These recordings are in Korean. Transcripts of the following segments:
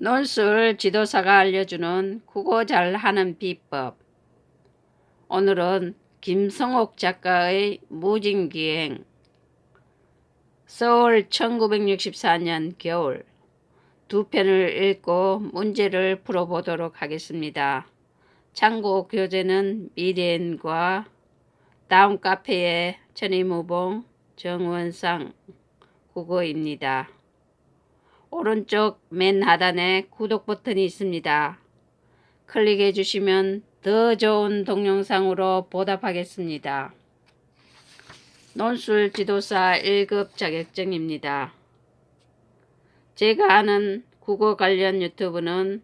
논술 지도사가 알려주는 국어 잘하는 비법. 오늘은 김성옥 작가의 무진기행 서울 1964년 겨울 두 편을 읽고 문제를 풀어보도록 하겠습니다. 참고 교재는 미래엔과 다음 카페의 천이무봉 정원상 국어입니다. 오른쪽 맨 하단에 구독 버튼이 있습니다. 클릭해 주시면 더 좋은 동영상으로 보답하겠습니다. 논술 지도사 1급 자격증입니다. 제가 하는 국어 관련 유튜브는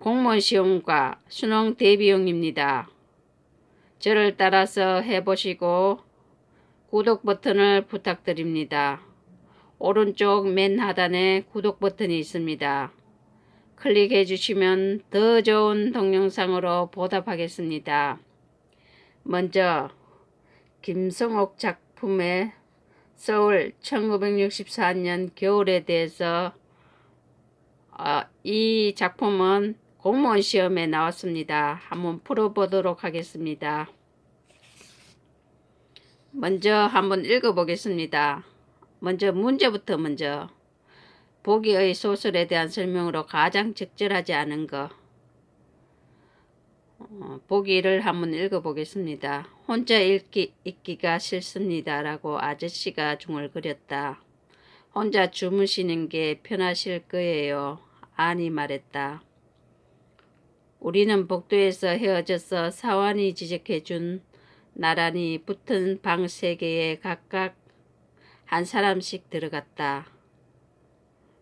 공무원 시험과 수능 대비용입니다. 저를 따라서 해보시고 구독 버튼을 부탁드립니다. 오른쪽 맨 하단에 구독 버튼이 있습니다. 클릭해 주시면 더 좋은 동영상으로 보답하겠습니다. 먼저 김성옥 작품의 서울 1964년 겨울에 대해서 어, 이 작품은 공무원 시험에 나왔습니다. 한번 풀어보도록 하겠습니다. 먼저 한번 읽어보겠습니다. 먼저 문제부터 먼저 보기의 소설에 대한 설명으로 가장 적절하지 않은 거 어, 보기를 한번 읽어보겠습니다. 혼자 읽기, 읽기가 싫습니다. 라고 아저씨가 중얼거렸다. 혼자 주무시는 게 편하실 거예요. 아니 말했다. 우리는 복도에서 헤어져서 사원이 지적해준 나란히 붙은 방 세 개에 각각 한 사람씩 들어갔다.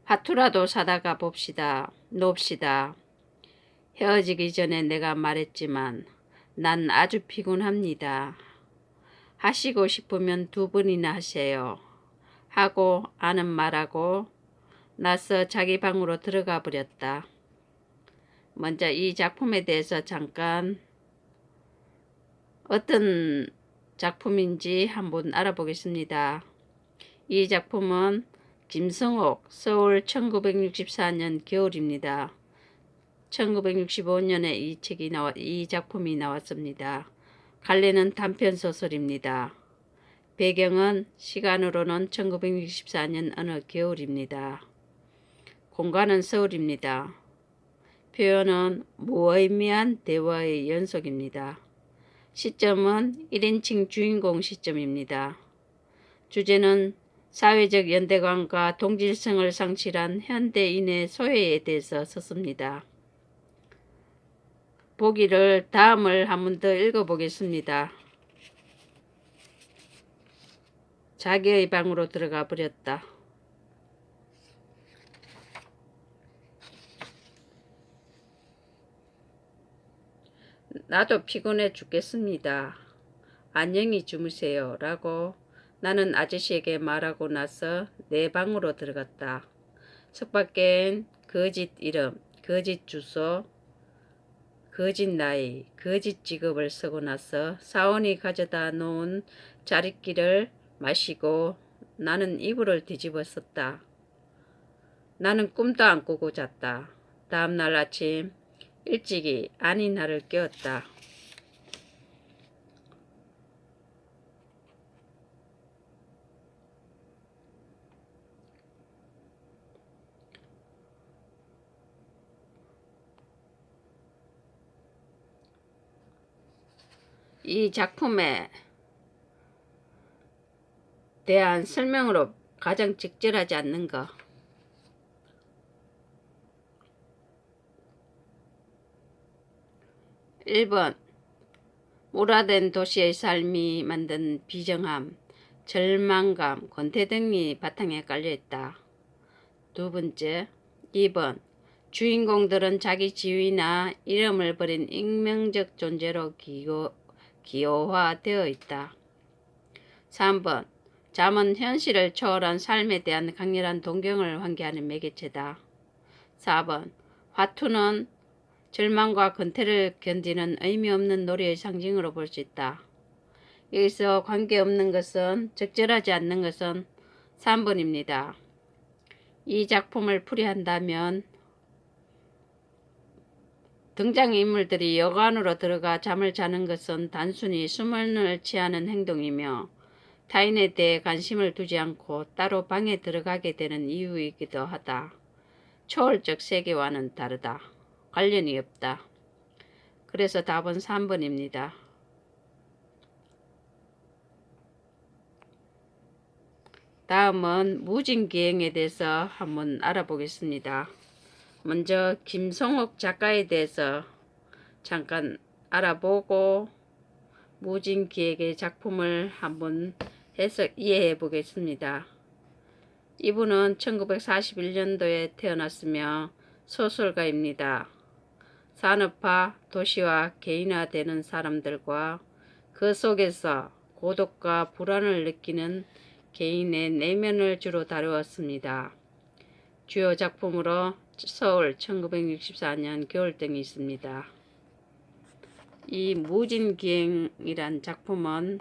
화투라도 사다가 봅시다. 놉시다. 헤어지기 전에 내가 말했지만 난 아주 피곤합니다. 하시고 싶으면 두 번이나 하세요. 하고 아는 말하고 나서 자기 방으로 들어가 버렸다. 먼저 이 작품에 대해서 잠깐 어떤 작품인지 한번 알아보겠습니다. 이 작품은 김성옥 서울 1964년 겨울입니다. 1965년에 이 책이 나와 이 작품이 나왔습니다. 갈래는 단편 소설입니다. 배경은 시간으로는 1964년 어느 겨울입니다. 공간은 서울입니다. 표현은 무의미한 대화의 연속입니다. 시점은 1인칭 주인공 시점입니다. 주제는 사회적 연대감과 동질성을 상실한 현대인의 소외에 대해서 썼습니다. 보기를 다음을 한 번 더 읽어보겠습니다. 자기의 방으로 들어가 버렸다. 나도 피곤해 죽겠습니다. 안녕히 주무세요. 라고 나는 아저씨에게 말하고 나서 내 방으로 들어갔다. 석밖엔 거짓 이름, 거짓 주소, 거짓 나이, 거짓 직업을 쓰고 나서 사원이 가져다 놓은 자리끼를 마시고 나는 이불을 뒤집어 썼다. 나는 꿈도 안 꾸고 잤다. 다음날 아침 일찍이 아니 나를 깨웠다. 이 작품에 대한 설명으로 가장 적절하지 않는 거. 1번 몰아된 도시의 삶이 만든 비정함, 절망감, 권태 등이 바탕에 깔려있다. 두 번째, 2번 주인공들은 자기 지위나 이름을 버린 익명적 존재로 기호, 기호화되어 있다. 3번 잠은 현실을 초월한 삶에 대한 강렬한 동경을 환기하는 매개체다. 4번 화투는 절망과 근태를 견디는 의미 없는 노래의 상징으로 볼 수 있다. 여기서 관계없는 것은 적절하지 않는 것은 3번입니다. 이 작품을 풀이한다면 등장인물들이 여관으로 들어가 잠을 자는 것은 단순히 수면을 취하는 행동이며 타인에 대해 관심을 두지 않고 따로 방에 들어가게 되는 이유이기도 하다. 초월적 세계와는 다르다. 관련이 없다. 그래서 답은 3번입니다. 다음은 무진기행에 대해서 한번 알아보겠습니다. 먼저 김성옥 작가에 대해서 잠깐 알아보고 무진기획의 작품을 한번 해석 이해해 보겠습니다. 이분은 1941년도에 태어났으며 소설가입니다. 산업화, 도시화, 개인화되는 사람들과 그 속에서 고독과 불안을 느끼는 개인의 내면을 주로 다루었습니다. 주요 작품으로 서울 1964년 겨울등이 있습니다. 이 무진기행이란 작품은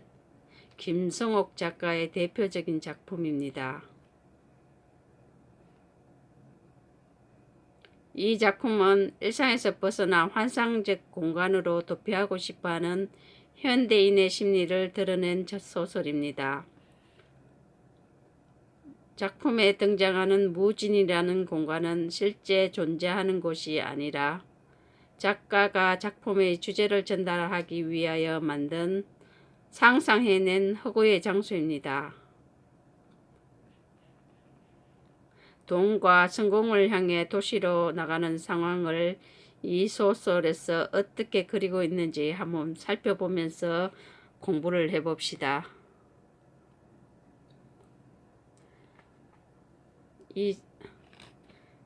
김성옥 작가의 대표적인 작품입니다. 이 작품은 일상에서 벗어나 환상적 공간으로 도피하고 싶어하는 현대인의 심리를 드러낸 첫 소설입니다. 작품에 등장하는 무진이라는 공간은 실제 존재하는 곳이 아니라 작가가 작품의 주제를 전달하기 위하여 만든 상상해낸 허구의 장소입니다. 돈과 성공을 향해 도시로 나가는 상황을 이 소설에서 어떻게 그리고 있는지 한번 살펴보면서 공부를 해봅시다. 이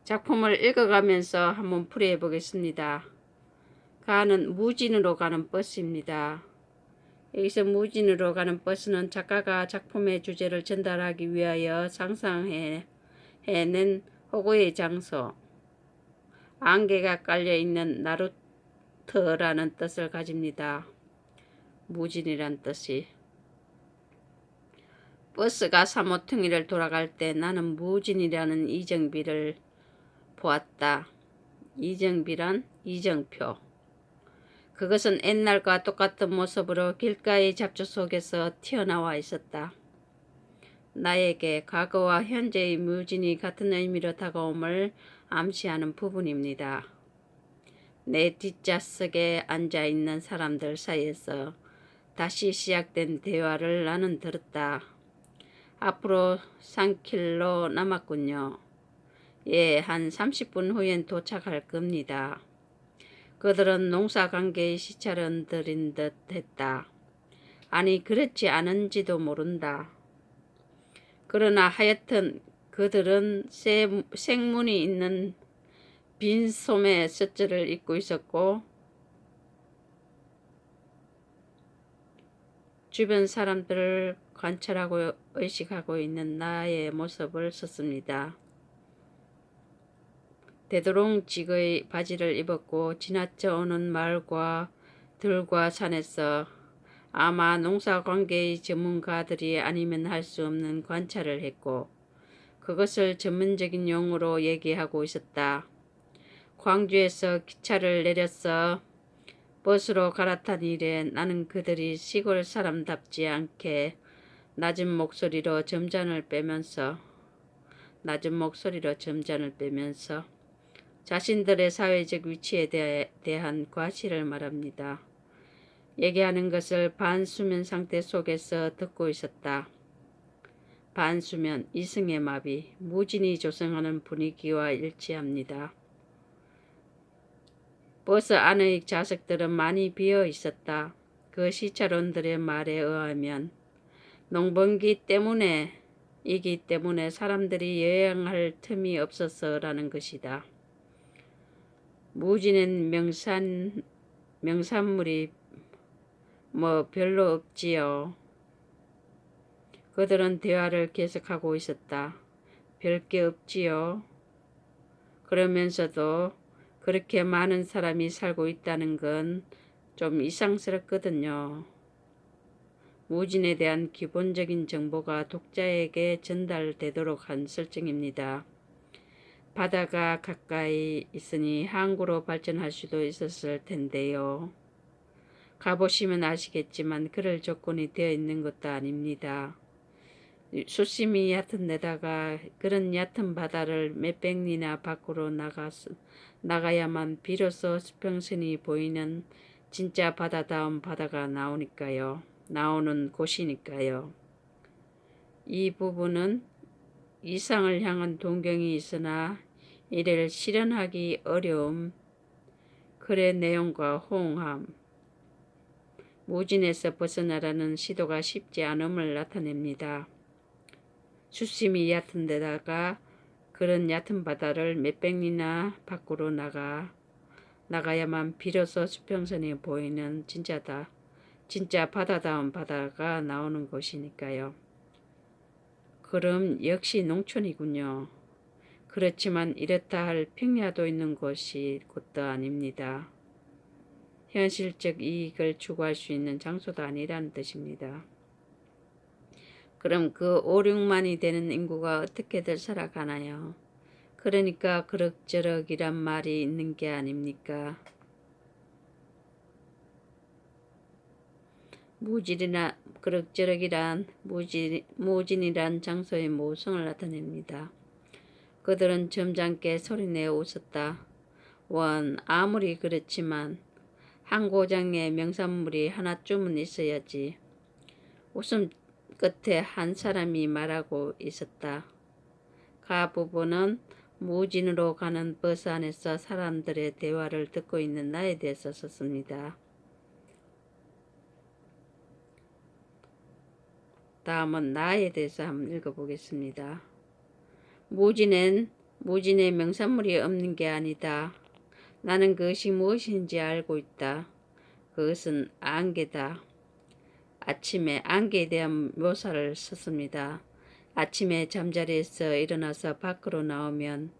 작품을 읽어가면서 한번 풀이해 보겠습니다. 가는 무진으로 가는 버스입니다. 여기서 무진으로 가는 버스는 작가가 작품의 주제를 전달하기 위하여 상상해 해낸 호구의 장소, 안개가 깔려 있는 나루터라는 뜻을 가집니다. 무진이란 뜻이. 버스가 사모퉁이를 돌아갈 때 나는 무진이라는 이정비를 보았다. 이정비란 이정표. 그것은 옛날과 똑같은 모습으로 길가의 잡초 속에서 튀어나와 있었다. 나에게 과거와 현재의 무진이 같은 의미로 다가옴을 암시하는 부분입니다. 내 뒷좌석에 앉아 있는 사람들 사이에서 다시 시작된 대화를 나는 들었다. 앞으로 3킬로 남았군요. 예, 한 30분 후엔 도착할 겁니다. 그들은 농사관계의 시차를 들인 듯 했다. 아니, 그렇지 않은지도 모른다. 그러나 하여튼 그들은 새, 생문이 있는 빈 소매 셔츠를 입고 있었고 주변 사람들을 관찰하고 의식하고 있는 나의 모습을 썼습니다. 되도록직의 바지를 입었고 지나쳐 오는 말과 들과 산에서 아마 농사관계의 전문가들이 아니면 할 수 없는 관찰을 했고 그것을 전문적인 용어로 얘기하고 있었다. 광주에서 기차를 내렸어 버스로 갈아탄 이래 나는 그들이 시골 사람답지 않게 낮은 목소리로 점잔을 빼면서 낮은 목소리로 점잔을 빼면서 자신들의 사회적 위치에 대해, 대한 과실을 말합니다. 얘기하는 것을 반수면 상태 속에서 듣고 있었다. 반수면, 이승의 마비, 무진이 조성하는 분위기와 일치합니다. 버스 안의 좌석들은 많이 비어 있었다. 그 시차론들의 말에 의하면 농번기 때문에 이기 때문에 사람들이 여행할 틈이 없어서라는 것이다. 무지는 명산 명산물이 뭐 별로 없지요. 그들은 대화를 계속하고 있었다. 별게 없지요. 그러면서도 그렇게 많은 사람이 살고 있다는 건 좀 이상스럽거든요. 무진에 대한 기본적인 정보가 독자에게 전달되도록 한 설정입니다. 바다가 가까이 있으니 항구로 발전할 수도 있었을 텐데요. 가보시면 아시겠지만 그럴 조건이 되어 있는 것도 아닙니다. 수심이 얕은 데다가 그런 얕은 바다를 몇백 리나 밖으로 나가 나가야만 비로소 수평선이 보이는 진짜 바다다운 바다가 나오니까요. 나오는 곳이니까요. 이 부분은 이상을 향한 동경이 있으나 이를 실현하기 어려움, 글의 내용과 호응함, 무진에서 벗어나라는 시도가 쉽지 않음을 나타냅니다. 수심이 얕은 데다가 그런 얕은 바다를 몇백 리나 밖으로 나가 나가야만 비로소 수평선이 보이는 진짜다. 진짜 바다다운 바다가 나오는 곳이니까요. 그럼 역시 농촌이군요. 그렇지만 이렇다 할 평야도 있는 곳이 곳도 아닙니다. 현실적 이익을 추구할 수 있는 장소도 아니라는 뜻입니다. 그럼 그 5, 6만이 되는 인구가 어떻게들 살아가나요? 그러니까 그럭저럭이란 말이 있는 게 아닙니까? 무질이나 그럭저럭이란 무질, 무진이란 장소의 모성을 나타냅니다. 그들은 점잖게 소리내어 웃었다. 원 아무리 그렇지만 한 고장에 명산물이 하나쯤은 있어야지. 웃음 끝에 한 사람이 말하고 있었다. 가 부부는 무진으로 가는 버스 안에서 사람들의 대화를 듣고 있는 나에 대해서 썼습니다. 다음은 나에 대해서 한번 읽어보겠습니다. 무진엔 무진의 명산물이 없는 게 아니다. 나는 그것이 무엇인지 알고 있다. 그것은 안개다. 아침에 안개에 대한 묘사를 썼습니다. 아침에 잠자리에서 일어나서 밖으로 나오면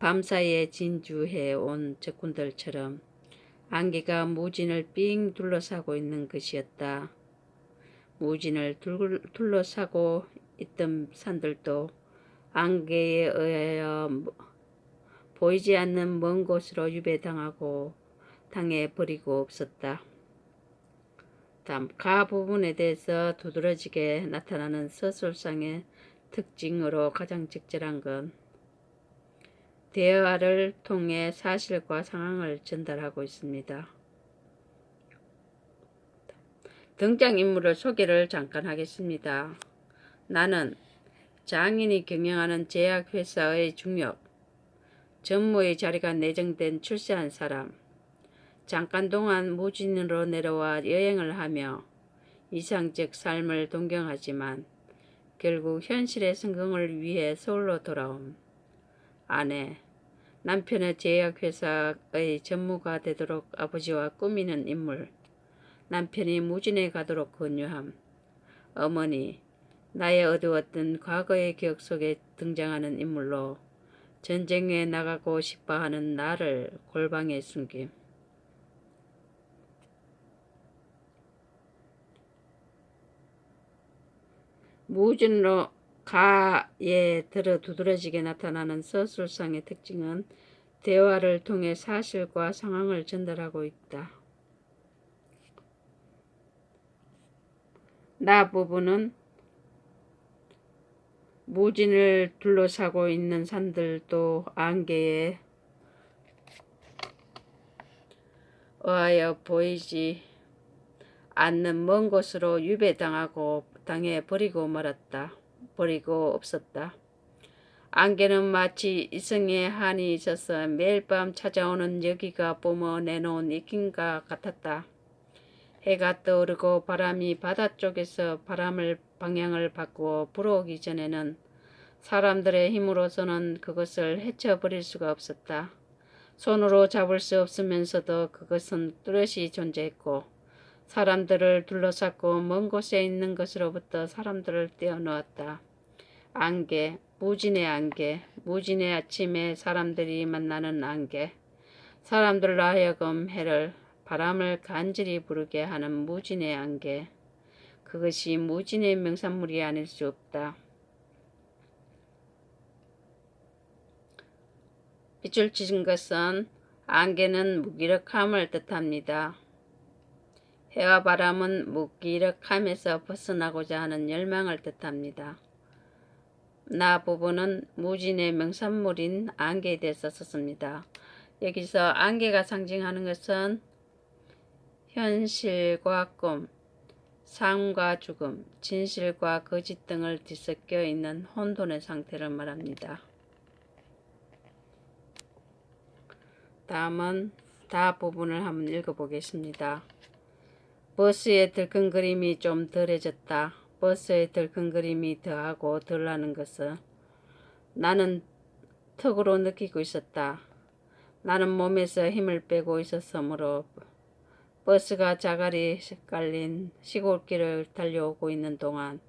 밤사이에 진주해 온 적군들처럼 안개가 무진을 삥 둘러싸고 있는 것이었다. 무진을 둘러싸고 있던 산들도 안개에 의하여 보이지 않는 먼 곳으로 유배당하고 당해 버리고 없었다. 다음 가 부분에 대해서 두드러지게 나타나는 서술상의 특징으로 가장 적절한 건 대화를 통해 사실과 상황을 전달하고 있습니다. 등장인물을 소개를 잠깐 하겠습니다. 나는 장인이 경영하는 제약회사의 중역, 전무의 자리가 내정된 출세한 사람, 잠깐 동안 무진으로 내려와 여행을 하며 이상적 삶을 동경하지만 결국 현실의 성공을 위해 서울로 돌아온 아내, 남편의 제약회사의 전무가 되도록 아버지와 꾸미는 인물, 남편이 무진에 가도록 권유함. 어머니, 나의 어두웠던 과거의 기억 속에 등장하는 인물로 전쟁에 나가고 싶어 하는 나를 골방에 숨김. 무진으로 가에 들어 두드러지게 나타나는 서술상의 특징은 대화를 통해 사실과 상황을 전달하고 있다. 나 부분은 무진을 둘러싸고 있는 산들도 안개에 의하여 보이지 않는 먼 곳으로 유배당하고 당해 버리고 말았다. 버리고 없었다. 안개는 마치 이성의 한이 있어서 매일 밤 찾아오는 여기가 뿜어 내놓은 익힘과 같았다. 해가 떠오르고 바람이 바다 쪽에서 바람을 방향을 바꾸어 불어오기 전에는 사람들의 힘으로서는 그것을 헤쳐버릴 수가 없었다. 손으로 잡을 수 없으면서도 그것은 뚜렷이 존재했고 사람들을 둘러쌌고 먼 곳에 있는 것으로부터 사람들을 떼어놓았다. 안개, 무진의 안개, 무진의 아침에 사람들이 만나는 안개, 사람들로 하여금 해를 바람을 간절히 부르게 하는 무진의 안개. 그것이 무진의 명산물이 아닐 수 없다. 빗줄 치신 것은 안개는 무기력함을 뜻합니다. 해와 바람은 무기력함에서 벗어나고자 하는 열망을 뜻합니다. 나 부분은 무진의 명산물인 안개에 대해서 썼습니다. 여기서 안개가 상징하는 것은 현실과 꿈, 삶과 죽음, 진실과 거짓 등을 뒤섞여 있는 혼돈의 상태를 말합니다. 다음은 다 부분을 한번 읽어보겠습니다. 버스의 들컹거림이 좀 덜해졌다. 버스의 들컹거림이 더하고 덜하는 것은 나는 턱으로 느끼고 있었다. 나는 몸에서 힘을 빼고 있었으므로 버스가 자갈이 깔린 시골길을 달려오고 있는 동안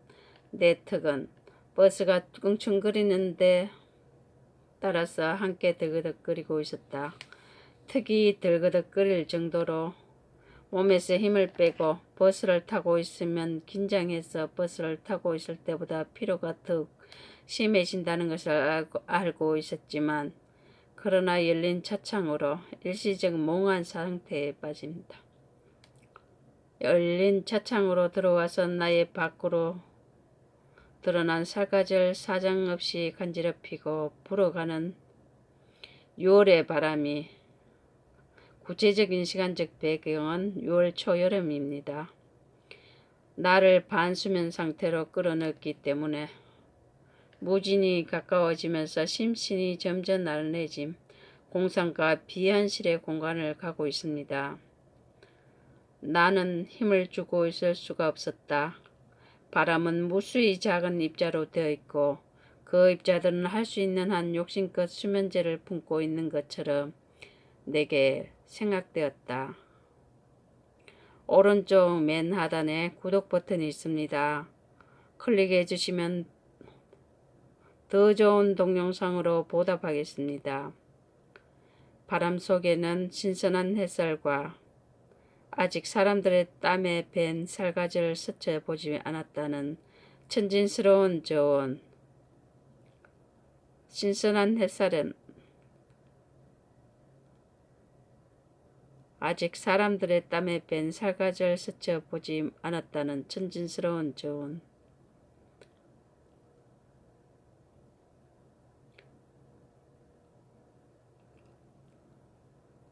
내 턱은 버스가 끙충거리는데 따라서 함께 덜그덕거리고 있었다. 턱이 덜그덕거릴 정도로 몸에서 힘을 빼고 버스를 타고 있으면 긴장해서 버스를 타고 있을 때보다 피로가 더욱 심해진다는 것을 알고, 알고 있었지만 그러나 열린 차창으로 일시적 몽한 상태에 빠집니다. 열린 차창으로 들어와서 나의 밖으로 드러난 살갗을 사정없이 간지럽히고 불어가는 6월의 바람이 구체적인 시간적 배경은 6월 초여름입니다. 나를 반수면 상태로 끌어넣기 때문에 무진이 가까워지면서 심신이 점점 나른해짐, 공상과 비현실의 공간을 가고 있습니다. 나는 힘을 주고 있을 수가 없었다. 바람은 무수히 작은 입자로 되어 있고 그 입자들은 할 수 있는 한 욕심껏 수면제를 품고 있는 것처럼 내게 생각되었다. 오른쪽 맨 하단에 구독 버튼이 있습니다. 클릭해 주시면 더 좋은 동영상으로 보답하겠습니다. 바람 속에는 신선한 햇살과 아직 사람들의 땀에 밴 살가지를 스쳐 보지 않았다는 천진스러운 저온. 신선한 햇살은 아직 사람들의 땀에 밴 살가지를 스쳐 보지 않았다는 천진스러운 저온.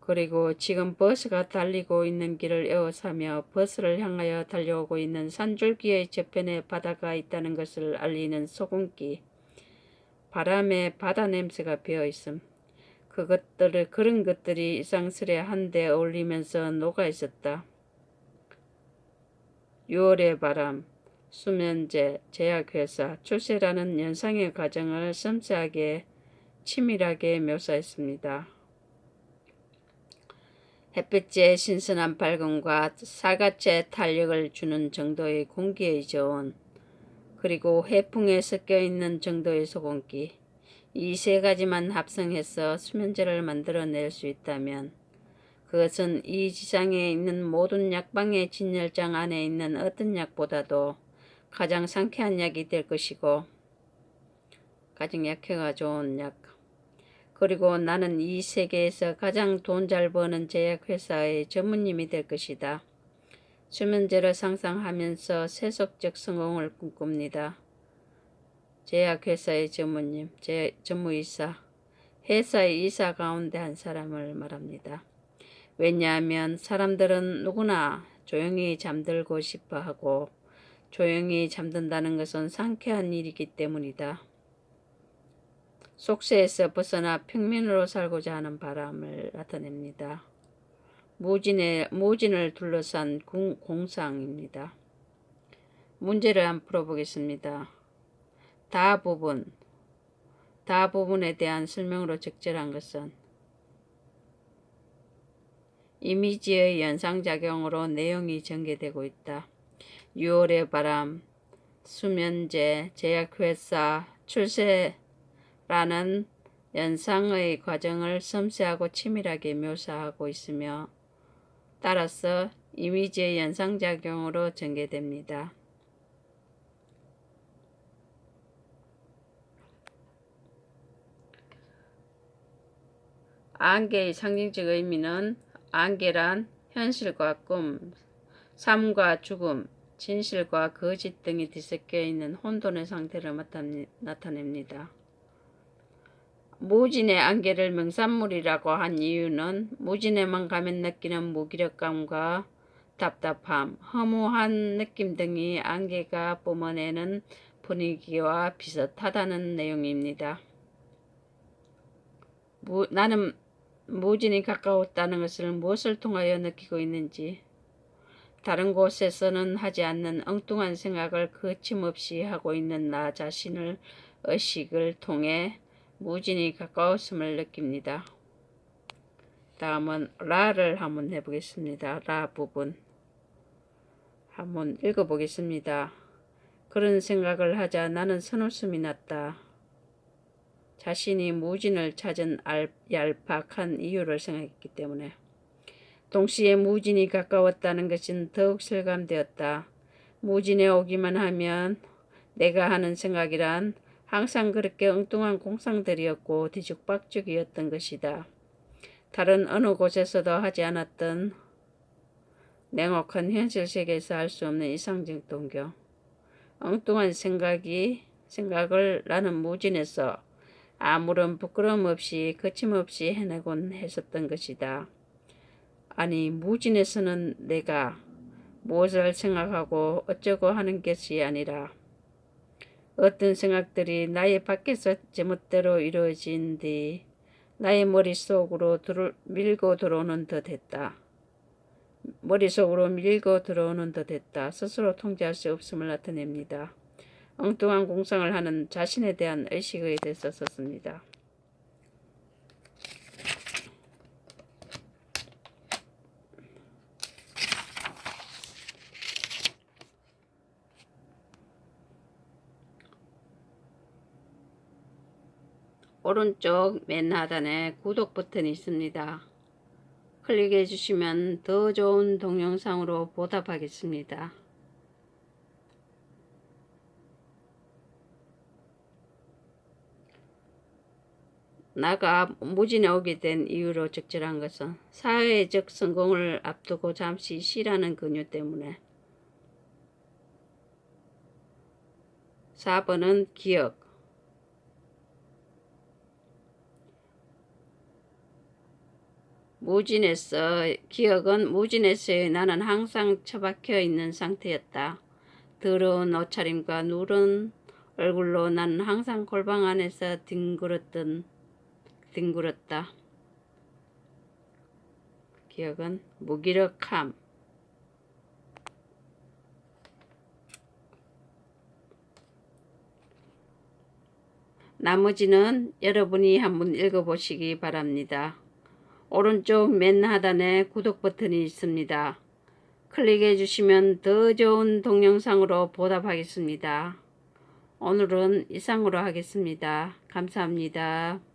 그리고 지금 버스가 달리고 있는 길을 에워싸며 버스를 향하여 달려오고 있는 산줄기의 저편에 바다가 있다는 것을 알리는 소금기. 바람에 바다 냄새가 배어 있음. 그것들을 그런 것들이 이상스레 한데 어울리면서 녹아 있었다. 6월의 바람, 수면제, 제약회사, 출세라는 연상의 과정을 섬세하게 치밀하게 묘사했습니다. 햇빛의 신선한 밝음과 사과째 탄력을 주는 정도의 공기의 저온, 그리고 해풍에 섞여 있는 정도의 소금기, 이 세 가지만 합성해서 수면제를 만들어낼 수 있다면 그것은 이 지상에 있는 모든 약방의 진열장 안에 있는 어떤 약보다도 가장 상쾌한 약이 될 것이고 가장 약효가 좋은 약, 그리고 나는 이 세계에서 가장 돈 잘 버는 제약회사의 전무님이 될 것이다. 수면제를 상상하면서 세속적 성공을 꿈꿉니다. 제약회사의 전무님, 제 전무이사, 회사의 이사 가운데 한 사람을 말합니다. 왜냐하면 사람들은 누구나 조용히 잠들고 싶어 하고 조용히 잠든다는 것은 상쾌한 일이기 때문이다. 속세에서 벗어나 평면으로 살고자 하는 바람을 나타냅니다. 무진의, 무진을 둘러싼 공, 공상입니다. 문제를 한번 풀어보겠습니다. 다 부분, 다 부분에 대한 설명으로 적절한 것은 이미지의 연상작용으로 내용이 전개되고 있다. 6월의 바람, 수면제, 제약회사, 출세 라는 연상의 과정을 섬세하고 치밀하게 묘사하고 있으며 따라서 이미지의 연상작용으로 전개됩니다. 안개의 상징적 의미는 안개란 현실과 꿈, 삶과 죽음, 진실과 거짓 등이 뒤섞여 있는 혼돈의 상태를 나타냅니다. 무진의 안개를 명산물이라고 한 이유는 무진에만 가면 느끼는 무기력감과 답답함, 허무한 느낌 등이 안개가 뿜어내는 분위기와 비슷하다는 내용입니다. 무, 나는 무진이 가까웠다는 것을 무엇을 통하여 느끼고 있는지, 다른 곳에서는 하지 않는 엉뚱한 생각을 거침없이 하고 있는 나 자신을 의식을 통해 무진이 가까웠음을 느낍니다. 다음은 라를 한번 해보겠습니다. 라 부분. 한번 읽어보겠습니다. 그런 생각을 하자 나는 선웃음이 났다. 자신이 무진을 찾은 알, 얄팍한 이유를 생각했기 때문에. 동시에 무진이 가까웠다는 것은 더욱 실감되었다. 무진에 오기만 하면 내가 하는 생각이란 항상 그렇게 엉뚱한 공상들이었고 뒤죽박죽이었던 것이다. 다른 어느 곳에서도 하지 않았던 냉혹한 현실 세계에서 할 수 없는 이상적 동경. 엉뚱한 생각이 생각을 나는 무진에서 아무런 부끄러움 없이 거침없이 해내곤 했었던 것이다. 아니 무진에서는 내가 무엇을 생각하고 어쩌고 하는 것이 아니라 어떤 생각들이 나의 밖에서 제멋대로 이루어진 뒤 나의 머릿속으로 들어, 밀고 들어오는 듯 했다. 머릿속으로 밀고 들어오는 듯 했다. 스스로 통제할 수 없음을 나타냅니다. 엉뚱한 공상을 하는 자신에 대한 의식에 대해서 썼습니다. 오른쪽 맨 하단에 구독 버튼이 있습니다. 클릭해 주시면 더 좋은 동영상으로 보답하겠습니다. 나가 무진에 오게 된 이유로 적절한 것은 사회적 성공을 앞두고 잠시 쉬라는 근유 때문에 4번은 기억 무진에서 기억은 무진에서의 나는 항상 처박혀 있는 상태였다. 더러운 옷차림과 누런 얼굴로 나는 항상 골방 안에서 뒹굴었던 뒹굴었다. 기억은 무기력함. 나머지는 여러분이 한번 읽어보시기 바랍니다. 오른쪽 맨 하단에 구독 버튼이 있습니다. 클릭해 주시면 더 좋은 동영상으로 보답하겠습니다. 오늘은 이상으로 하겠습니다. 감사합니다.